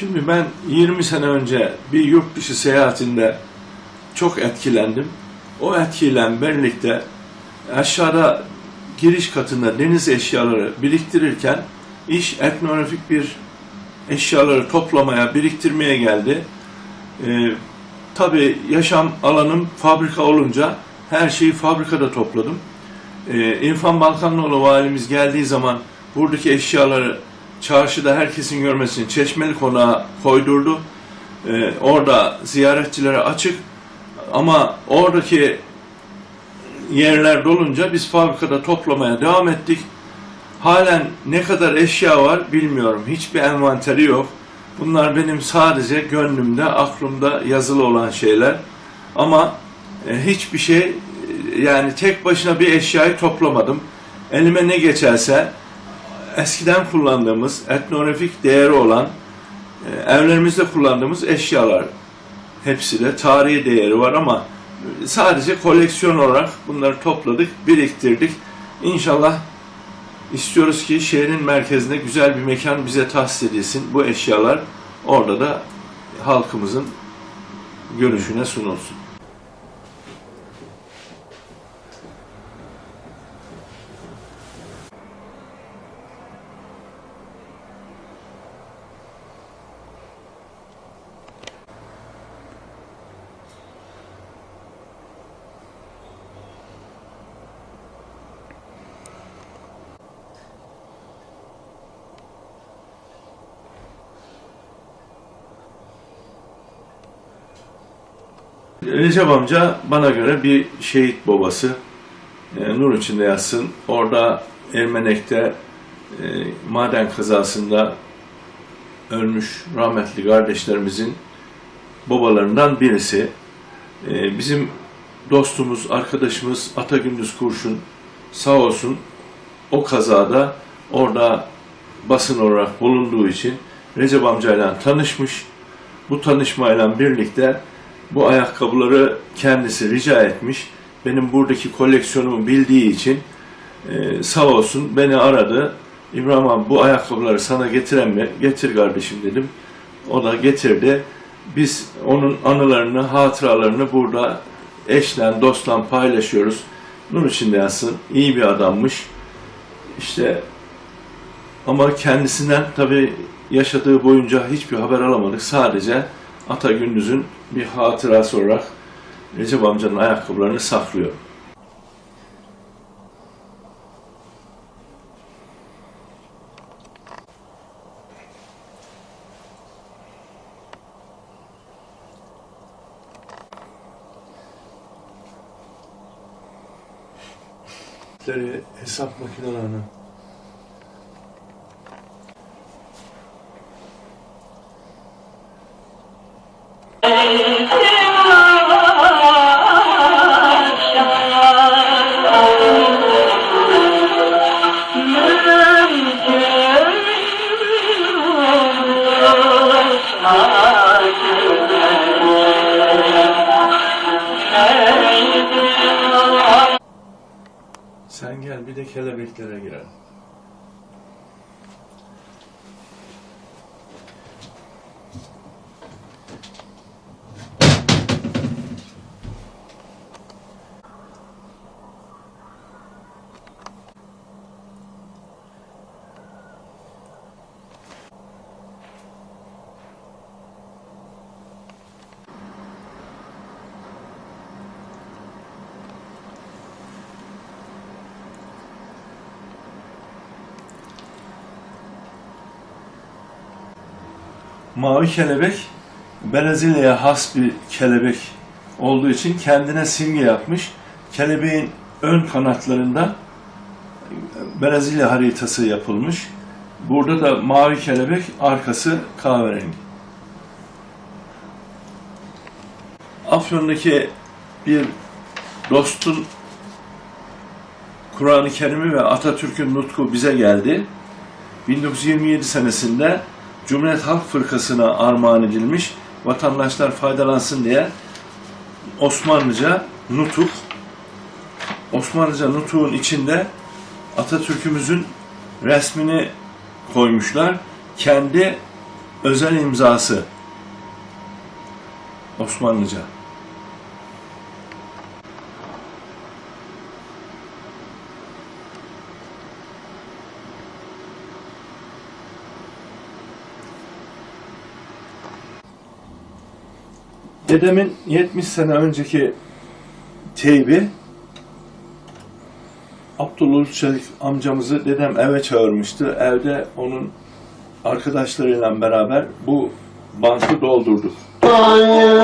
Şimdi ben 20 sene önce bir yurt dışı seyahatinde çok etkilendim. O etkiyle birlikte aşağıda giriş katında deniz eşyaları biriktirirken iş etnografik bir eşyaları toplamaya, biriktirmeye geldi. Ee, tabii yaşam alanım fabrika olunca her şeyi fabrikada topladım. Ee, İrfan Balkanlıoğlu valimiz geldiği zaman buradaki eşyaları çarşıda herkesin görmesini Çeşmeli Konağı koydurdu. Ee, orada ziyaretçilere açık ama oradaki yerler dolunca biz fabrikada toplamaya devam ettik. Halen ne kadar eşya var bilmiyorum. Hiçbir envanteri yok. Bunlar benim sadece gönlümde, aklımda yazılı olan şeyler. Ama e, hiçbir şey e, yani tek başına bir eşyayı toplamadım. Elime ne geçerse eskiden kullandığımız etnografik değeri olan e, evlerimizde kullandığımız eşyalar hepsi de tarihi değeri var ama sadece koleksiyon olarak bunları topladık, biriktirdik. İnşallah istiyoruz ki şehrin merkezinde güzel bir mekan bize tahsis edilsin. Bu eşyalar orada da halkımızın görüşüne sunulsun. Recep amca bana göre bir şehit babası. E, nur içinde yatsın. Orada Ermenek'te e, maden kazasında ölmüş rahmetli kardeşlerimizin babalarından birisi. E, bizim dostumuz, arkadaşımız Ata Gündüz Kurşun sağ olsun o kazada orada basın olarak bulunduğu için Recep amcayla tanışmış. Bu tanışmayla birlikte bu ayakkabıları kendisi rica etmiş. Benim buradaki koleksiyonumu bildiği için e, sağ olsun beni aradı. İbrahim abi bu ayakkabıları sana getiren mi? Getir kardeşim dedim. O da getirdi. Biz onun anılarını, hatıralarını burada eşlen, dostla paylaşıyoruz. Nur içinde yatsın. İyi bir adammış. İşte ama kendisinden tabii yaşadığı boyunca hiçbir haber alamadık. Sadece Ata Gündüz'ün bir hatırası olarak Recep amcanın ayakkabılarını saklıyor. hesap makinelerini bir de kelebeklere girelim. Mavi kelebek Brezilya'ya has bir kelebek olduğu için kendine simge yapmış. Kelebeğin ön kanatlarında Brezilya haritası yapılmış. Burada da mavi kelebek, arkası kahverengi. Afyon'daki bir dostun Kur'an-ı Kerim'i ve Atatürk'ün nutku bize geldi. 1927 senesinde Cumhuriyet Halk Fırkası'na armağan edilmiş, vatandaşlar faydalansın diye Osmanlıca nutuk, Osmanlıca nutuğun içinde Atatürk'ümüzün resmini koymuşlar. Kendi özel imzası Osmanlıca. Dedemin 70 sene önceki teybi Abdullah Çelik amcamızı dedem eve çağırmıştı. Evde onun arkadaşlarıyla beraber bu bankı doldurduk. Hayır